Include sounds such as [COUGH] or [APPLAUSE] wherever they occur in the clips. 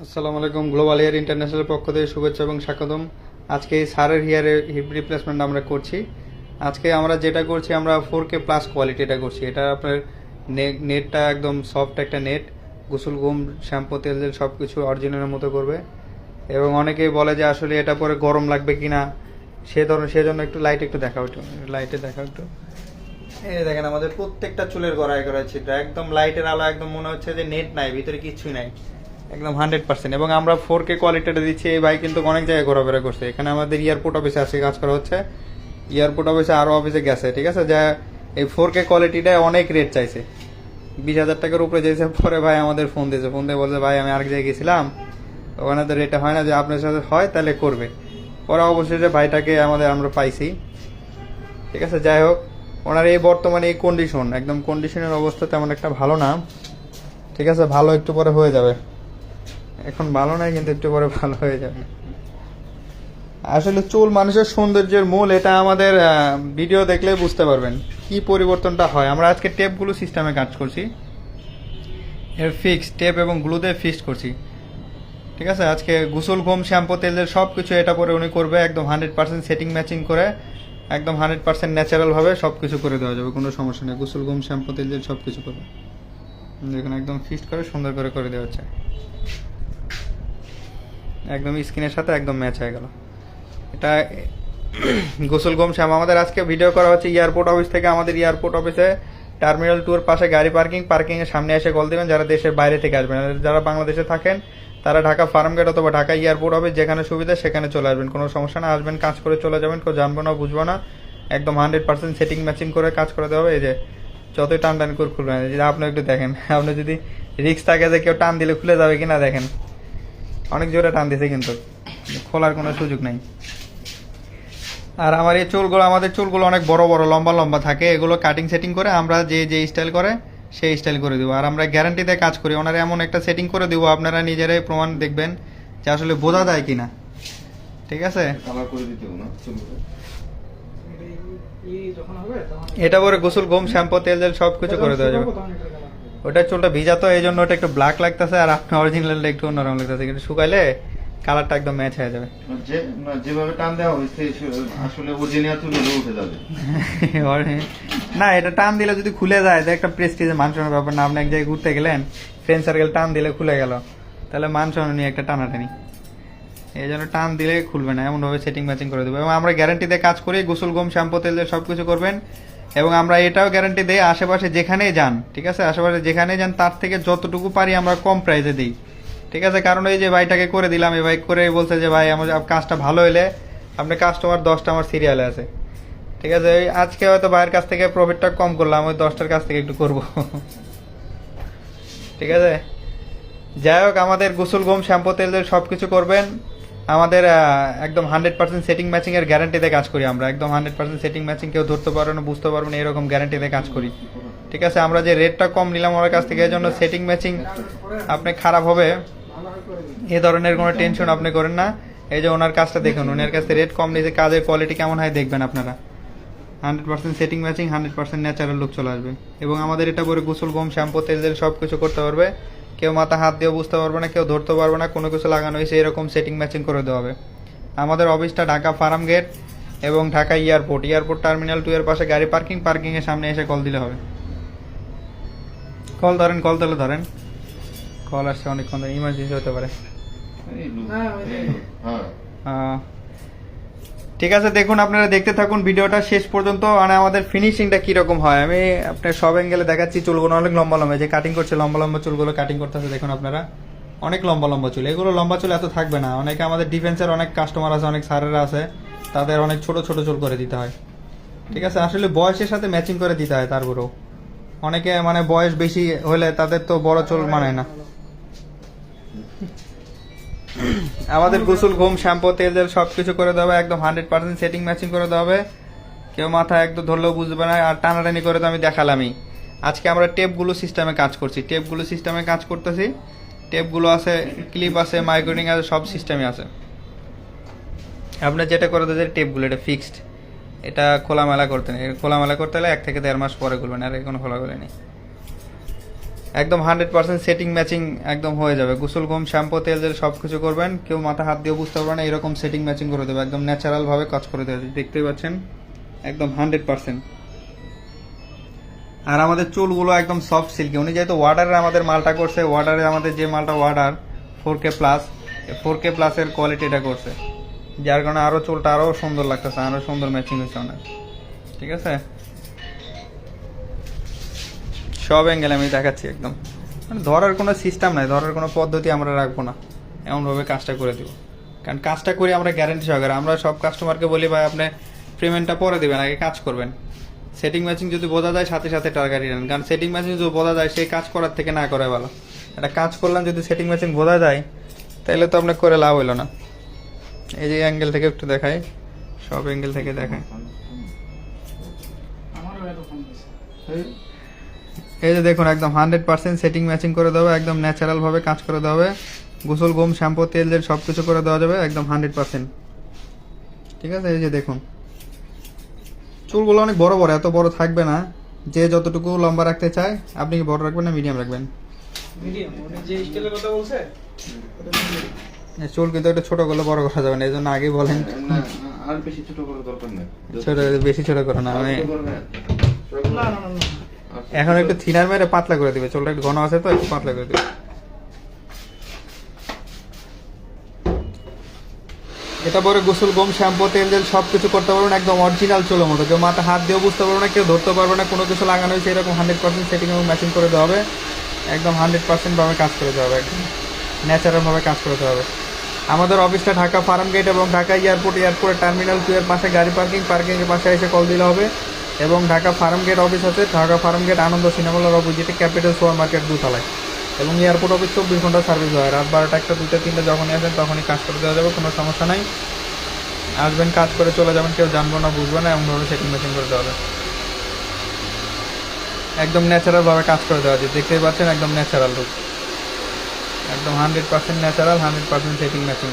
আসসালামু আলাইকুম global air international পক্ষ থেকে শুভেচ্ছা এবং স্বাগতম। আজকে এই সারের হেয়ারের হিপ রিপ্লেসমেন্ট আমরা করছি। আজকে আমরা যেটা করছি, আমরা ফোর কে প্লাস কোয়ালিটি এটা করছি। এটা আপনার নেটটা একদম সফট একটা নেট গোসল, ঘুম, শ্যাম্পু, তেল তেল সব কিছু অরিজিনালের মতো করবে। এবং অনেকেই বলে যে আসলে এটা পরে গরম লাগবে কি না সে ধরনের সেজন্য একটু লাইট একটু দেখাও একটু লাইটে দেখাও একটু। এই দেখেন, আমাদের প্রত্যেকটা চুলের গড়ায় গড়ায় ছিদ্র, একদম লাইটের আলো, একদম মনে হচ্ছে যে নেট নাই, ভিতরে কিছুই নাই। একদম হান্ড্রেড পার্সেন্ট। এবং আমরা ফোর কে কোয়ালিটিটা দিচ্ছি, এই বাইক কিন্তু অনেক জায়গায় ঘোরাফেরা করছে। এখানে আমাদের এয়ারপোর্ট অফিসে আজকে কাজ করা হচ্ছে। এয়ারপোর্ট অফিসে আরও অফিসে গেছে, ঠিক আছে? যা এই ফোর কে কোয়ালিটিটা অনেক রেট চাইছে। বিশ হাজার টাকার উপরে যেছে পরে ভাই আমাদের ফোন দিয়েছে। ফোন দিয়ে বলছে, ভাই, আমি আরেক জায়গায় গেছিলাম। ওখানে তো রেটে হয় না, যে আপনার সাথে হয়, তাহলে করবে। পরে অবশেষে ভাইটাকে আমাদের, আমরা পাইছি। ঠিক আছে? যাই হোক, ওনার এই বর্তমানে এই কন্ডিশন একদম কন্ডিশনের অবস্থা তেমন একটা ভালো না। ঠিক আছে? ভালো একটু পরে হয়ে যাবে। এখন ভালো নাই কিন্তু একটু পরে ভালো হয়ে যাবে। আসলে চুল মানুষের সৌন্দর্যের মূল এটা আমাদের ভিডিও দেখলে বুঝতে পারবেন কি পরিবর্তনটা হয়। আমরা আজকে টেপগুলো সিস্টেমে কাজ করছি। এর ফিক্স টেপ এবং গ্লু দিয়ে ফিক্সড করছি। ঠিক আছে? আজকে গুসল ঘুম শ্যাম্পু তেলের সব কিছু এটা পরে উনি করবে। একদম হান্ড্রেড পার্সেন্ট সেটিং ম্যাচিং করে একদম হান্ড্রেড পার্সেন্ট ন্যাচারালভাবে সব কিছু করে দেওয়া যাবে কোনো সমস্যা নেই। গুসল ঘুম শ্যাম্পু তেলের সব কিছু করবে। দেখুন একদম ফিক্সড করে সুন্দর করে করে দেওয়া হচ্ছে। একদম স্কিনের সাথে একদম ম্যাচ হয়ে গেল। এটা [COUGHS] গোসল গম শ্যাম। আমাদের আজকে ভিডিও করা হচ্ছে এয়ারপোর্ট অফিস থেকে। আমাদের এয়ারপোর্ট অফিসে টার্মিনাল টুর পাশে গাড়ি পার্কিং। পার্কিং এর সামনে এসে কল দিবেন যারা দেশের বাইরে থেকে আসবেন। যারা বাংলাদেশে থাকেন, তারা ঢাকা ফার্ম গেট অথবা ঢাকা এয়ারপোর্ট অফিস যেখানে সুবিধা, সেখানে চলে আসবেন। কোনো সমস্যা না। আসবেন, কাজ করে চলে যাবেন। কেউ জানব না, বুঝব না। একদম হান্ড্রেড পার্সেন্ট সেটিং ম্যাচিং করে কাজ করে দেওয়া হবে। এই যে, যতই টান টান করে খুলবেন যদি আপনি একটু দেখেন। [LAUGHS] আপনি যদি রিক্স থাকে যে কেউ টান দিলে খুলে যাবে কিনা দেখেন। অনেক জোরে টান দিছে কিন্তু। খোলার কোনো সুযোগ নাই। আর আমার এই চুলগুলো আমাদের চুলগুলো অনেক বড় বড় লম্বা লম্বা থাকে। এগুলো কাটিং সেটিং করে আমরা যে যে স্টাইল করে সেই স্টাইল করে দেবো। আর আমরা গ্যারান্টিতে কাজ করি ওনারা এমন একটা সেটিং করে দেবো আপনারা নিজেরাই প্রমাণ দেখবেন যে আসলে বোঝা যায় কিনা। ঠিক আছে? এটা পরে গোসল গম শ্যাম্পু তেল তেল সব কিছু করে দেওয়া যাবে। ওটা চুলটা ভিজা তো এই জন্য ওটা একটু ব্ল্যাক লাগতেছে আর আপনার অরিজিনালটা একটু অন্যরকম লাগতেছে। কিন্তু শুকাইলে কালারটা একদম ম্যাচ হয়ে যাবে। যে না যেভাবে টান দেওয়া হয়েছে আসলে চুল উঠে যাবে। [LAUGHS] না এটা টান দিলে যদি খুলে যায় একটা প্রেস্টিজের মান সম্মানের ব্যাপার না আপনি এক জায়গায় ঘুরতে গেলেন ফ্রেন্ড সার্কেল টান দিলে খুলে গেল তাহলে মান সম্মান নিয়ে একটা টানাটানি। এই জন্য টান দিলে খুলবে না এমনভাবে সেটিং ম্যাচিং করে দেবো। এবং আমরা গ্যারান্টিতে কাজ করি গোসল গম শ্যাম্পু তেল সব কিছু করবেন। এবং আমরা এটাও গ্যারান্টি দিই, আশেপাশে যেখানেই যান, ঠিক আছে? আশেপাশে যেখানেই যান, তার থেকে যতটুকু পারি আমরা কম প্রাইসে দিই। ঠিক আছে? কারণ এই যে ভাইটাকে করে দিলাম, এই ভাই করে বলছে যে, ভাই, আমার কাজটা ভালো হলে আপনি কাস্টমার দশটা আমার সিরিয়ালে আছে। ঠিক আছে? ওই আজকে হয়তো ভাইয়ের কাছ থেকে প্রফিটটা কম করলাম, ওই দশটার কাছ থেকে একটু করব। [LAUGHS] ঠিক আছে? যাই হোক, আমাদের গোসল গম শ্যাম্পু, তেল সব কিছু করবেন। আমাদের একদম হান্ড্রেড পার্সেন্ট সেটিং ম্যাচিং এর গ্যারান্টিতে কাজ করি আমরা। একদম হান্ড্রেড পার্সেন্ট সেটিং ম্যাচিং কেউ ধরতে পারবে না, বুঝতে পারবে না, এরকম গ্যারান্টিতে কাজ করি। ঠিক আছে? আমরা যে রেটটা কম নিলাম ওর কাছ থেকে এই জন্য সেটিং ম্যাচিং আপনি খারাপ হবে। এ ধরনের কোনো টেনশন আপনি করেন না। এই যে ওনার কাজটা দেখুন ওনার কাছে রেট কম নিয়েছে, কাজের কোয়ালিটি কেমন হয় দেখবেন আপনারা। Hundred percent setting matching hundred percent natural look চলে আসবে। এবং আমাদের এটা পরে গোসল গম শ্যাম্পু, তেল সব কিছু করতে পারবে। কেউ মাথা হাত দিয়েও বুঝতে পারবে না কেউ ধরতে পারবে না কোনো কিছু লাগানো হয়েছে এরকম সেটিং ম্যাচিং করে দেওয়া হবে। আমাদের অফিসটা ঢাকা ফার্ম গেট এবং Dhaka airport airport terminal two এর পাশে গাড়ি পার্কিং পার্কিং এর সামনে এসে কল দিলে হবে। কল ধরেন কল তাহলে ধরেন। কল আসছে অনেকক্ষণ ইমার্জেন্সি হতে পারে। হ্যাঁ, ঠিক আছে, দেখুন, আপনারা দেখতে থাকুন ভিডিওটা শেষ পর্যন্ত মানে আমাদের ফিনিশিংটা কীরকম হয়? আমি আপনার সব অ্যাঙ্গেলে দেখাচ্ছি চুলগুলো, অনেক লম্বা লম্বা যে কাটিং করছে, লম্বা লম্বা চুলগুলো কাটিং করতেছে, দেখুন আপনারা। অনেক লম্বা লম্বা চুল। এগুলো লম্বা চুল এত থাকবে না। অনেকে আমাদের ডিফেন্সের অনেক কাস্টমার আছে, অনেক স্যারেরা আছে, তাদের অনেক ছোট ছোট চুল করে দিতে হয়। ঠিক আছে, আসলে বয়সের সাথে ম্যাচিং করে দিতে হয় তারপরেও। অনেকে মানে বয়স বেশি হলে তাদের তো বড় চুল মানায় না। আমাদের গোসল, ঘুম, শ্যাম্পু, তেল তেল সব কিছু করে হবে, একদম হান্ড্রেড পার্সেন্ট সেটিং ম্যাচিং করে দেওয়া হবে। কেউ মাথা একদম ধরলেও বুঝবে না, আর টানাটানি করে তো আমি দেখালামই। আজকে আমরা টেপগুলো সিস্টেমে কাজ করছি। টেপগুলো সিস্টেমে কাজ করতেছি। টেপগুলো আছে ক্লিপ আছে মাইক্রোনিং আছে, সব সিস্টেমে আছে। আপনার যেটা করে দেয় টেপগুলো এটা ফিক্সড এটা খোলামেলা করতে নেই। খোলামেলা করতে হলে এক থেকে দেড় মাস পরে খুলবেন, আর কোনো খোলা করে নেই। একদম হান্ড্রেড পার্সেন্ট সেটিং ম্যাচিং একদম হয়ে যাবে। গোসল গম শ্যাম্পু, তেল জেল সব কিছু করবেন। কেউ মাথা, হাত দিয়ে বুঝতে পারবে না, এরকম সেটিং ম্যাচিং করে দেবে। একদম ন্যাচারালভাবে কাজ করে দেবে। দেখতেই পাচ্ছেন? একদম হান্ড্রেড পার্সেন্ট। আর আমাদের চুলগুলো একদম সফট সিল্কি উনি যেহেতু ওয়াটারে আমাদের মালটা করছে ওয়াটারে আমাদের যে মালটা water four K plus four K প্লাসের কোয়ালিটিটা করছে। যার কারণে আরও চুলটা আরও সুন্দর লাগতেছে আরও সুন্দর ম্যাচিং হয়েছে অনেক ঠিক আছে? সব অ্যাঙ্গেল আমি দেখাচ্ছি একদম। মানে ধরার কোনো সিস্টেম নাই ধরার কোনো পদ্ধতি আমরা রাখব না। এমনভাবে কাজটা করে দিব। কারণ কাজটা করি আমরা গ্যারেন্টি সহকারে। আমরা সব কাস্টমারকে বলি ভাই আপনি পেমেন্টটা পরে দেবেন আগে কাজ করবেন। সেটিং ম্যাচিং যদি বোঝা যায় সাথে সাথে টার্গারি নেন। কারণ সেটিং ম্যাচিং যদি বোঝা যায় সেই কাজ করার থেকে না করে ভালো। একটা কাজ করলাম যদি সেটিং ম্যাচিং বোঝা যায় তাহলে তো আপনার করে লাভ হইল না। এই যে অ্যাঙ্গেল থেকে একটু দেখাই। সব অ্যাঙ্গেল থেকে দেখায় এই যে দেখুন একদম হান্ড্রেড পার্সেন্ট সেটিং ম্যাচিং করে দেওয়া একদম ন্যাচারালভাবে কাজ করে দেওয়া হবে। গোসল গম শ্যাম্পু তেল জেল সব কিছু করে দেওয়া যাবে একদম হান্ড্রেড পার্সেন্ট ঠিক আছে? এই যে দেখুন। চুলগুলো অনেক বড় বড় এত বড় থাকবে না। যে যতটুকু লম্বা রাখতে চায় আপনি কি বড় রাখবেন না মিডিয়াম রাখবেন? মিডিয়াম উনি যে স্কেলের কথা বলছে ওটা medium। এই চুল কিন্তু একটু ছোট করলে বড় করা যাবে না এই জন্য আগেই বলেন। না, আর বেশি ছোট করার দরকার নেই। ছোট বেশি ছোট করে না মানে এখন একটু থিনার মেরে পাতলা করে দিবে। চুলটা একটু ঘন আছে তো, একটু পাতলা করে দিবে। এটা পরে গোসল, গম, শ্যাম্পু, তেল জেল সব কিছু করতে পারবেন একদম অরিজিনাল চুলের মতো। কেউ মাথা হাত দিয়েও বুঝতে পারব না, কেউ ধরতে পারবে না, কোনো কিছু লাগানো হয়েছে, এরকম হান্ড্রেড পার্সেন্ট সেটিং এবং ম্যাচিং করে দেওয়া হবে। একদম হান্ড্রেড পার্সেন্টভাবে কাজ করে দেওয়া হবে, একদম ন্যাচারালভাবে কাজ করে দেওয়া হবে। আমাদের অফিসটা ঢাকা ফার্ম গেট এবং ঢাকা এয়ারপোর্ট, এয়ারপোর্টের টার্মিনাল টু এর পাশে গাড়ি পার্কিং পার্কিংয়ের পাশে এসে কল দিলে হবে। এবং ঢাকা ফার্ম গেট অফিস আছে। ঢাকা ফার্ম গেট আনন্দ সিনেমালার অপোজিটে ক্যাপিটাল সুপার মার্কেট দুতলায়। এবং এয়ারপোর্ট অফিস চব্বিশ ঘণ্টা সার্ভিস হয়। রাত বারোটা একটা দুটো তিনটা যখনই আসেন তখনই কাজ করে দেওয়া যাবে, কোনো সমস্যা নাই। আসবেন, কাজ করে চলে যাবেন, কেউ জানব না, বুঝবে না, এমনভাবে সেটিং মেশিন করে দেওয়া হবে একদম ন্যাচারালভাবে কাজ করে দেওয়া যায় দেখতেই পাচ্ছেন, একদম ন্যাচারাল রূপ একদম hundred percent natural hundred percent setting matching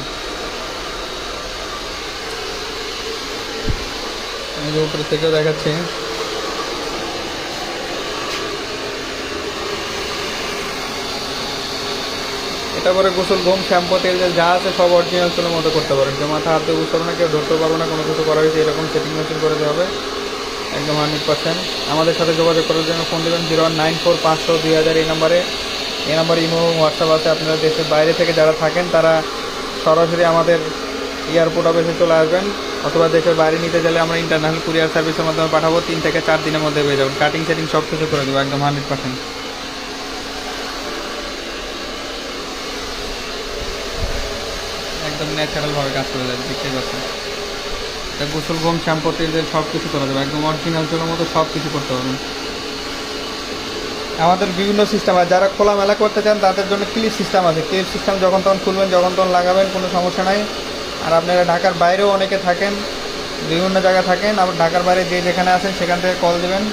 আমি যে উপরে থেকেও দেখাচ্ছি। এটা পরে গোসল গম শ্যাম্পু, তেল, যা আছে সব অরিজিনাল চুলের মতো করতে পারেন। কেউ মাথা, হাতে বুঝতে পারবে না, কেউ ধরতে পারবে না, কোনো কিছু করা হয়েছে, এরকম সেটিং মেশিন করে দেওয়া হবে। একদম হান্ড্রেড পার্সেন্ট আমাদের সাথে যোগাযোগ করার জন্য ফোন দেবেন জিরো নাইন ফোর পাঁচশো দুই হাজার এই নাম্বারে এই নাম্বারে ইমো, হোয়াটসঅ্যাপ আছে। আপনারা দেশের বাইরে থেকে যারা থাকেন, তারা সরাসরি আমাদের এয়ারপোর্ট অফিসে চলে আসবেন অথবা দেশের বাইরে নিতে গেলে আমরা ইন্টারন্যাশনাল কুরিয়ার সার্ভিসের মাধ্যমে পাঠাবো। তিন থেকে চার দিনের মধ্যে পেয়ে যাবেন। কাটিং সেটিং সব কিছু করে দেবো, একদম হান্ড্রেড পার্সেন্ট একদম ন্যাচারালভাবে কাজ করে যাবে দেখতেই পাচ্ছেন। গোসল গম শ্যাম্পু, তেল জেল সব কিছু করা যাবে একদম অরিজিনাল চুলের মতো সব কিছু করতে পারবেন আমাদের বিভিন্ন সিস্টেম আছে। যারা খোলামেলা করতে চান, তাদের জন্য ক্লিপ সিস্টেম আছে। ক্লিপ সিস্টেম যখন তখন খুলবেন, যখন তখন লাগাবেন, কোনো সমস্যা নাই। আর আপনারা ঢাকার বাইরেও অনেকে থাকেন, বিভিন্ন জায়গায় থাকেন, আবার ঢাকার বাইরে যে যেখানে আছেন সেখান থেকে কল দেবেন।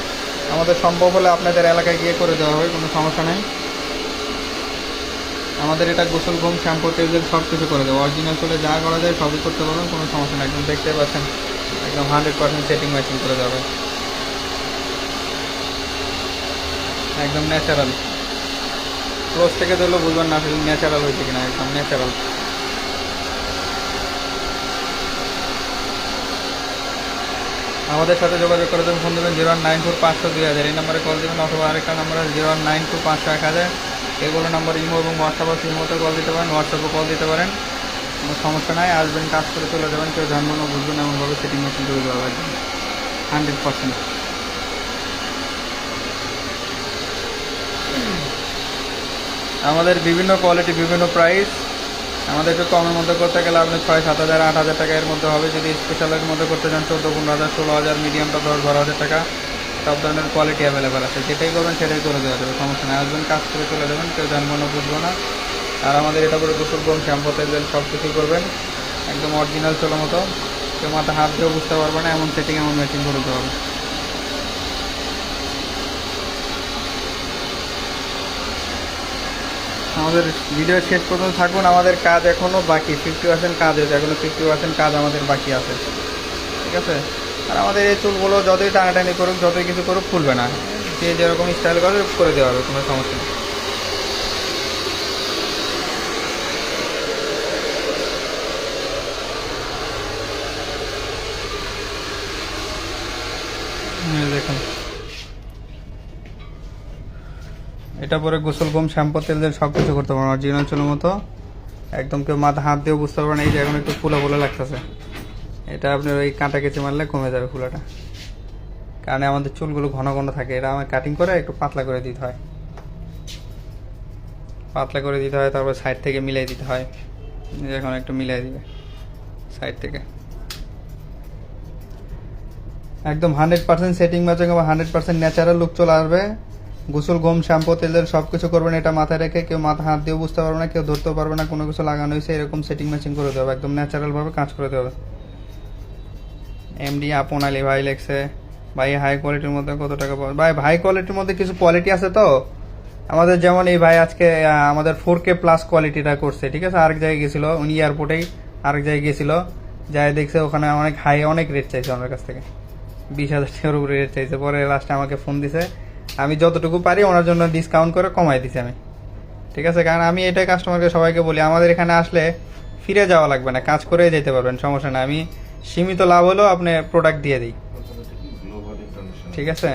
আমাদের সম্ভব হলে আপনাদের এলাকায় গিয়ে করে দেওয়া হবে, কোনো সমস্যা নেই। আমাদের এটা গোসল গম শ্যাম্পু জেল সব কিছু করে দেবো। অরিজিনাল চলে যা করা যায় সবই করতে পারবেন, কোনো সমস্যা নেই। একদম দেখতে পাচ্ছেন, একদম হান্ড্রেড পার্সেন্ট সেটিং ম্যাচিং করে যাবে একদম ন্যাচারাল ক্লোজ থেকে দিলেও বুঝবেন না আসলে ন্যাচারাল হয়েছে কিনা, একদম ন্যাচারাল আমাদের সাথে যোগাযোগ করে দেবেন, ফোন দেবেন জিরো ওয়ান নাইন ফোর পাঁচশো দুই হাজার। এই নাম্বারে কল দেবেন অথবা আরেকটা নাম্বার আছে জিরো ওয়ান নাইন টু পাঁচশো এক হাজার। এগুলো নাম্বার ইমো এবং হোয়াটসঅ্যাপ আছে ইমোতে কল দিতে পারেন হোয়াটসঅ্যাপে কল দিতে পারেন। কোনো সমস্যা নাই, আসবেন, কাজ করে চলে যাবেন, কেউ জানব না বুঝবেন এমনভাবে সেটিং মেশিন করে দেওয়া হবে হান্ড্রেড পার্সেন্ট। আমাদের বিভিন্ন কোয়ালিটি বিভিন্ন প্রাইস আমাদের একটু কমের মধ্যে করতে গেলে আপনি ছয়, সাত হাজার, আট হাজার টাকা এর মধ্যে হবে। যদি স্পেশালের মধ্যে করতে চান, চোদ্দ, পনেরো হাজার, ষোলো হাজার মিডিয়ামটা দশ, বারো হাজার টাকা, সব ধরনের কোয়ালিটি অ্যাভেলেবেল আছে। যেটাই করবেন, সেটাই করে দেওয়া যাবে, সমস্যা নেই। আসবেন, কাজ করে চলে যাবেন, কেউ জানব না বুঝব না। আর আমাদের এটা করে গোসল, গম, শ্যাম্পু, তেল সব কিছুই করবেন। একদম অরিজিনাল চলো মতো। কেউ মাথা হাত দিয়েও বুঝতে পারবে না, এমন সেটিং এমন ম্যাচিং করে দেওয়া হবে। আমাদের ভিডিও শেষ পর্যন্ত থাকুন। আমাদের কাজ এখনও বাকি। ফিফটি পার্সেন্ট কাজ হয়েছে। এখনও ফিফটি পার্সেন্ট কাজ আমাদের বাকি আছে। ঠিক আছে? আর আমাদের এই চুলগুলো যতই টানাটানি করুক, যতই কিছু করুক খুলবে না। যে যেরকম স্টাইল করে করে দেওয়া হবে, কোনো সমস্যা নেই। এটা পরে গোসল গম শ্যাম্পু, তেল দিয়ে সব কিছু করতে পারবেন অরিজিনাল চুলের মতো একদম কেউ মাথা, হাত দিয়েও বুঝতে পারবেন এই যে এখন একটু ফুলা ফুলা লাগতেছে। এটা আপনার ওই কাঁটা কেচে মারলে কমে যাবে ফুলাটা। কারণ আমাদের চুলগুলো ঘন ঘন থাকে, এটা আমার কাটিং করে একটু পাতলা করে দিতে হয়। পাতলা করে দিতে হয়, তারপর সাইড থেকে মিলাই দিতে হয়। এখন একটু মিলাই দিবে সাইড থেকে। একদম hundred percent setting matching hundred percent natural look চলে আসবে। গোসল, গম, শ্যাম্পু তেলের সব কিছু করবেন, এটা মাথায় রেখে কেউ মাথা হাত দিয়েও বুঝতে পারবে না, কেউ ধরতেও পারবে না, কোনো কিছু লাগানো হয়েছে, এরকম সেটিং ম্যাচিং করে দেবে একদম ন্যাচারাল ভাবে কাজ করে দেবে এমডি আপন, আলী ভাই লেখছে, ভাই হাই কোয়ালিটির মধ্যে কত টাকা পাবে ভাই হাই কোয়ালিটির মধ্যে কিছু কোয়ালিটি আছে তো? আমাদের যেমন এই ভাই আজকে আমাদের ফোর কে প্লাস কোয়ালিটিটা করছে, ঠিক আছে? আরেক জায়গায় গেছিল, উনি এয়ারপোর্টেই আরেক জায়গায় গেছিল, যাই দেখছে ওখানে অনেক হাই অনেক রেট চাইছে আমার কাছ থেকে। বিশ হাজার টাকার উপরে রেট চাইছে, পরে লাস্টে আমাকে ফোন দিছে আমি যতটুকু পারি ওনার জন্য ডিসকাউন্ট করে কমাই দিছি আমি। ঠিক আছে? কারণ আমি এটাই কাস্টমারকে সবাইকে বলি আমাদের এখানে আসলে ফিরে যাওয়া লাগবে না কাজ করে যেতে পারবেন সমস্যা না আমি সীমিত লাভ হলেও আপনি প্রোডাক্ট দিয়ে দিই। ঠিক আছে?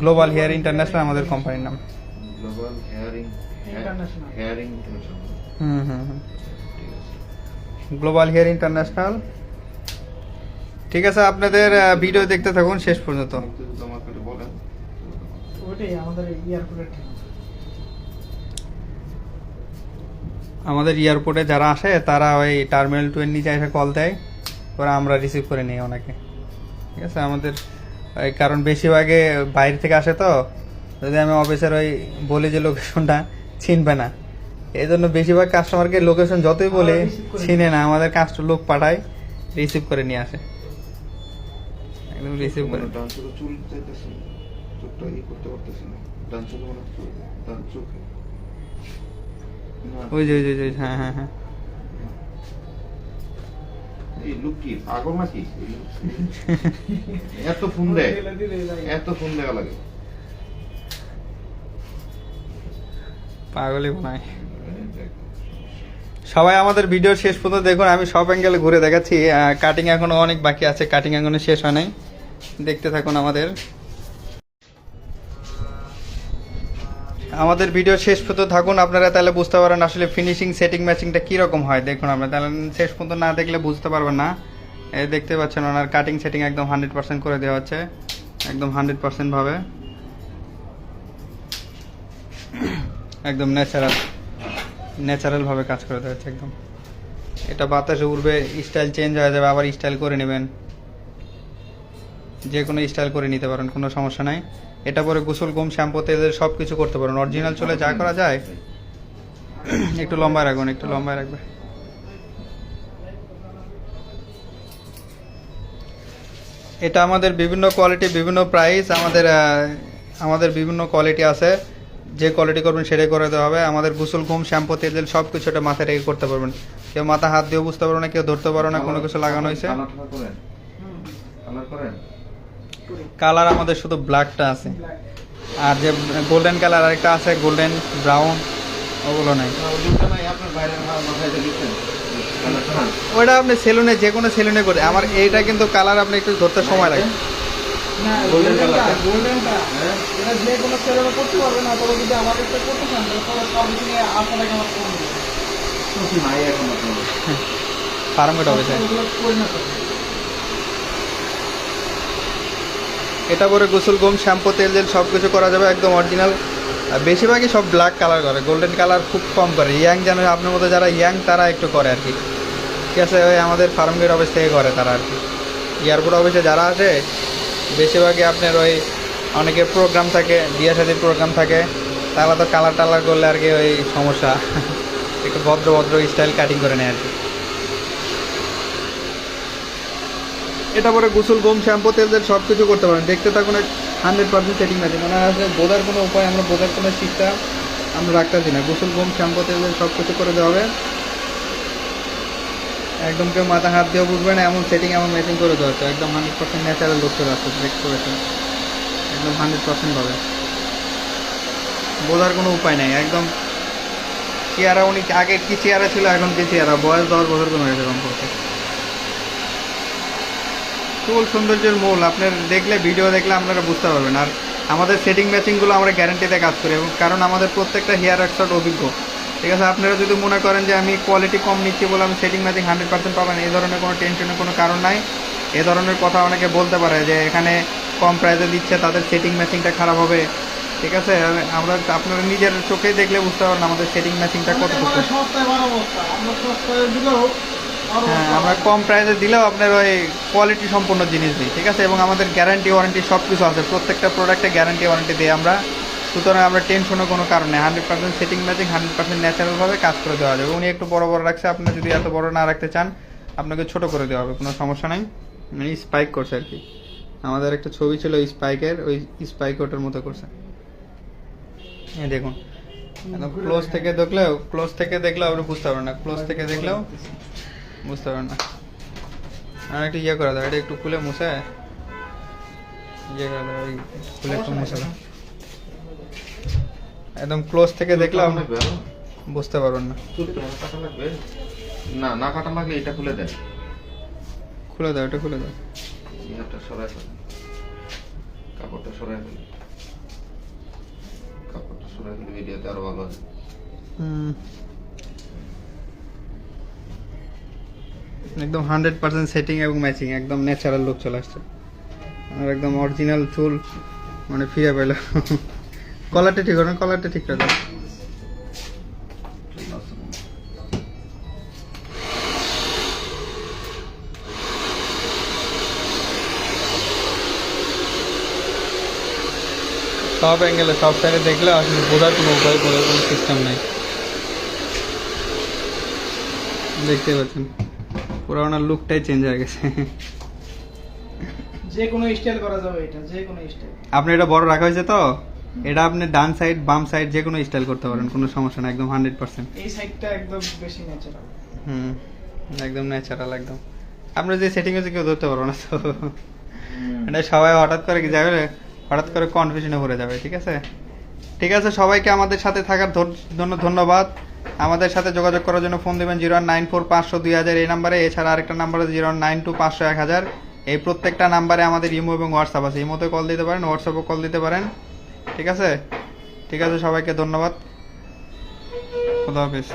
গ্লোবাল হেয়ার ইন্টারন্যাশনাল আমাদের কোম্পানির নাম। গ্লোবাল. হেয়ারিং ইন্টারন্যাশনাল হুম হুম হুম। গ্লোবাল হেয়ার ইন্টারন্যাশনাল ঠিক আছে আপনাদের ভিডিও দেখতে থাকুন শেষ পর্যন্ত। আমাদের এয়ারপোর্টে যারা আসে তারা ওই টার্মিনাল টু এর নিচে এসে কল দেয়। পরে আমরা রিসিভ করে নিই ওনাকে। ঠিক আছে আমাদের ওই কারণ বেশিরভাগে বাইরে থেকে আসে তো যদি আমি অফিসের ওই বলি যে লোকেশনটা চিনবে না। এই জন্য বেশিরভাগ কাস্টমারকে লোকেশন যতই বলে আমরা চিনে না। আমাদের কাস্টমার লোক পাঠায় রিসিভ করে নিয়ে আসে। একদম রিসিভ করে ডান চোখে চুল চোখটা ই করতে পারতেছি না ডান চোখে মানে ডান চোখে ওই যে ওই যে, ওই হ্যাঁ হ্যাঁ হ্যাঁ এই লোক কি পাগল নাকি এত ফোন দেয় দিলে দিলে লাগে। এত ফোন দেওয়া লাগে পাগলই বানায় সবাই আমাদের ভিডিও শেষ পর্যন্ত দেখুন আমি সব অ্যাঙ্গেলে ঘুরে দেখাচ্ছি। কাটিং এখনও অনেক বাকি আছে কাটিং এখনও শেষ হয় নাই। দেখতে থাকুন আমাদের। আমাদের ভিডিও শেষ পর্যন্ত থাকুন। আপনারা তাহলে বুঝতে পারেন আসলে ফিনিশিং সেটিং ম্যাচিংটা কীরকম হয়। দেখুন আপনারা তাহলে শেষ পর্যন্ত না দেখলে বুঝতে পারবেন না। এই দেখতে পাচ্ছেন ওনার কাটিং সেটিং একদম হান্ড্রেড পার্সেন্ট করে দেওয়া হচ্ছে। একদম হান্ড্রেড পার্সেন্ট ভাবে। একদম ন্যাচারাল ন্যাচারাল ভাবে কাজ করে দেওয়া হচ্ছে একদম। এটা বাতাসে উড়বে স্টাইল চেঞ্জ হয়ে যাবে, আবার স্টাইল করে নেবেন। যে কোনো স্টাইল করে নিতে পারেন কোনো সমস্যা নাই। এটা পরে গোসল গম শ্যাম্পু তেলের সব কিছু করতে পারেন। অরিজিনাল চলে যা করা যায় একটু লম্বা রাখবেন একটু লম্বা রাখবে এটা আমাদের বিভিন্ন কোয়ালিটি বিভিন্ন প্রাইস আমাদের আমাদের বিভিন্ন কোয়ালিটি আছে। যে কোয়ালিটি করবেন সেটাই করে দেওয়া হবে। আমাদের গোসল ঘুম শ্যাম্পু তেল সব কিছু এটা মাথায় রেখে করতে পারবেন। কেউ মাথা হাত দিয়েও বুঝতে পারবে না কেউ ধরতে পারবে না কোনো কিছু লাগানো হয়েছে। কালার আমাদের শুধু ব্ল্যাকটা আছে। আর যে গোল্ডেন কালার আরেকটা আছে গোল্ডেন ব্রাউন ওগুলো নাই। ওইটা আপনি সেলুনে যে কোনো সেলুনে করে। আমার এইটা কিন্তু কালার আপনি একটু ধরতে সময় লাগে। এটা যে কোনো করতে না তবে যদি একটা করতে চান তাহলে ফার্মেট হবে স্যার ওগুলো করে না তো। এটা পরে গোসল, গম, শ্যাম্পু, তেল, জেল সব কিছু করা যাবে একদম অরিজিনাল বেশিরভাগই সব ব্ল্যাক কালার করে গোল্ডেন কালার খুব কম করে। ইয়াং যেন আপনার মতো যারা ইয়াং তারা একটু করে আর কি। ঠিক আছে, ওই আমাদের ফার্ম গেট অফিস থেকে করে তারা আর কি। এয়ারপোর্ট অফিসে যারা আসে বেশিরভাগই আপনার ওই অনেকের প্রোগ্রাম থাকে বিয়ে শাদির প্রোগ্রাম থাকে। তারা তো কালার টালার করলে আর কি ওই সমস্যা। [LAUGHS] একটু ভদ্র ভদ্র স্টাইল কাটিং করে নেয় আর কি। এটা পরে গোসল, গম, শ্যাম্পু, তেল তেল সব কিছু করতে পারেন। দেখতে থাকুন হান্ড্রেড পার্সেন্ট সেটিং আছে। মানে আসলে বোঝার কোনো উপায়, আমরা বোঝার কোনো শিক্ষা আমরা রাখতেছি না। গোসল, গম, শ্যাম্পু, তেল তেল সব কিছু করে দেওয়া হবে। একদম কেউ মাথা হাত দিয়েও বুঝবে না, এমন সেটিং এমন ম্যাচিং করে দেওয়া হচ্ছে। একদম হান্ড্রেড পার্সেন্ট ন্যাচারাল লুক চলে আসছে দেখতে পাচ্ছেন। একদম হান্ড্রেড পার্সেন্ট পাবে। বোঝার কোনো উপায় নাই। একদম চেয়ারা উনি আগে কি চেয়ারা ছিল, এখন কি চেয়ারা বয়স দশ বছর কমে গেছে কম করতে চুল সৌন্দর্যের মূল। আপনার দেখলে ভিডিও দেখলে আপনারা বুঝতে পারবেন। আর আমাদের সেটিং ম্যাচিংগুলো আমরা গ্যারান্টিতে কাজ করি এবং কারণ আমাদের প্রত্যেকটা হেয়ার এক্সপার্ট অভিজ্ঞ। ঠিক আছে আপনারা যদি মনে করেন যে আমি কোয়ালিটি কম নিচ্ছি বলে আমি সেটিং ম্যাচিং হান্ড্রেড পার্সেন্ট পাবেন এই ধরনের কোনো টেনশনের কোনো কারণ নাই। এ ধরনের কথা অনেকে বলতে পারে যে এখানে কম প্রাইসে দিচ্ছে তাদের সেটিং ম্যাচিংটা খারাপ হবে। ঠিক আছে আমরা আপনারা নিজের চোখেই দেখলে বুঝতে পারেন আমাদের সেটিং ম্যাচিংটা কতটুকু। হ্যাঁ আমরা কম প্রাইসে দিলেও আপনার ওই কোয়ালিটি সম্পন্ন জিনিস দিই ঠিক আছে? এবং আমাদের গ্যারান্টি ওয়ারেন্টি সব কিছু আছে। প্রত্যেকটা প্রোডাক্টে গ্যারান্টি ওয়ারেন্টি দিই আমরা। সুতরাং আমরা টেনশনও কোনো কারণে hundred percent setting matching hundred percent ন্যাচারালভাবে কাজ করে দেওয়া যাবে। উনি একটু বড় বড় রাখছে আপনি যদি এত বড় না রাখতে চান আপনাকে ছোট করে দেওয়া হবে কোনো সমস্যা নাই। মানে স্পাইক করছে আর কি। আমাদের একটা ছবি ছিল স্পাইকের ওই স্পাইক ওটার মতো করছে। দেখুন। ক্লোজ থেকে দেখলেও ক্লোজ থেকে দেখলেও আপনি বুঝতে পারবেন না। ক্লোজ থেকে দেখলেও বুঝতে পারবেন না। আর একটু ইয়ে করে দাও এটা একটু খুলে মুছে। ইয়ে করে দাও খুলে একটু মুছে দাও। একদম ক্লোজ থেকে দেখলে আপনি লাগবে আরও? বুঝতে পারবেন না। না না কাটা লাগলে এটা খুলে দেন। খুলে দাও এটা খুলে দাও। এটা সরাই ফেলেন। কাপড়টা সরাই ফেলেন। কাপড়টা সরাই ফেলে ভিডিওতে আরও ভালো হুম। একদম হান্ড্রেড পার্সেন্ট সেটিং এবং ম্যাচিং একদম ন্যাচারাল লুক চলে আসছে। আর একদম অরিজিনাল চুল মানে ফিরে পেল। কলারটা ঠিক করে কলারটা ঠিক করে সব অ্যাঙ্গেলে সব সাইডে দেখলে আসলে বোঝার কোনো উপায় বোঝার কোনো সিস্টেম নেই। দেখতে পাচ্ছেন। পুরো ওনার লুকটাই চেঞ্জ হয়ে গেছে। যে কোনো স্টাইল করা যাবে এটা যে কোনো স্টাইল আপনি এটা বড় রাখা হয়েছে তো? এটা আপনি ডান সাইড বাম সাইড যে কোনো স্টাইল করতে পারেন কোনো সমস্যা না একদম হান্ড্রেড পার্সেন্ট এই সাইডটা একদম বেশি ন্যাচারাল হুম একদম ন্যাচারাল একদম। আপনার যে সেটিং আছে কেউ ধরতে পারব না তো। এটা সবাই হঠাৎ করে কি যাবে? হঠাৎ করে কনফিউশনে ভরে যাবে ঠিক আছে? ঠিক আছে সবাইকে আমাদের সাথে থাকার জন্য ধন্যবাদ। আমাদের সাথে যোগাযোগ করার জন্য ফোন দেবেন জিরো নাইন ফোর পাঁচশো দুই হাজার এই নাম্বারে। এছাড়া আরেকটা নাম্বার আছে জিরো নাইন টু পাঁচশো এক হাজার। এই প্রত্যেকটা নাম্বারে আমাদের ইমো এবং হোয়াটসঅ্যাপ আছে। ইমোতে কল দিতে পারেন, হোয়াটসঅ্যাপও কল দিতে পারেন। ঠিক আছে? ঠিক আছে, সবাইকে ধন্যবাদ। খুদা হাফিজ।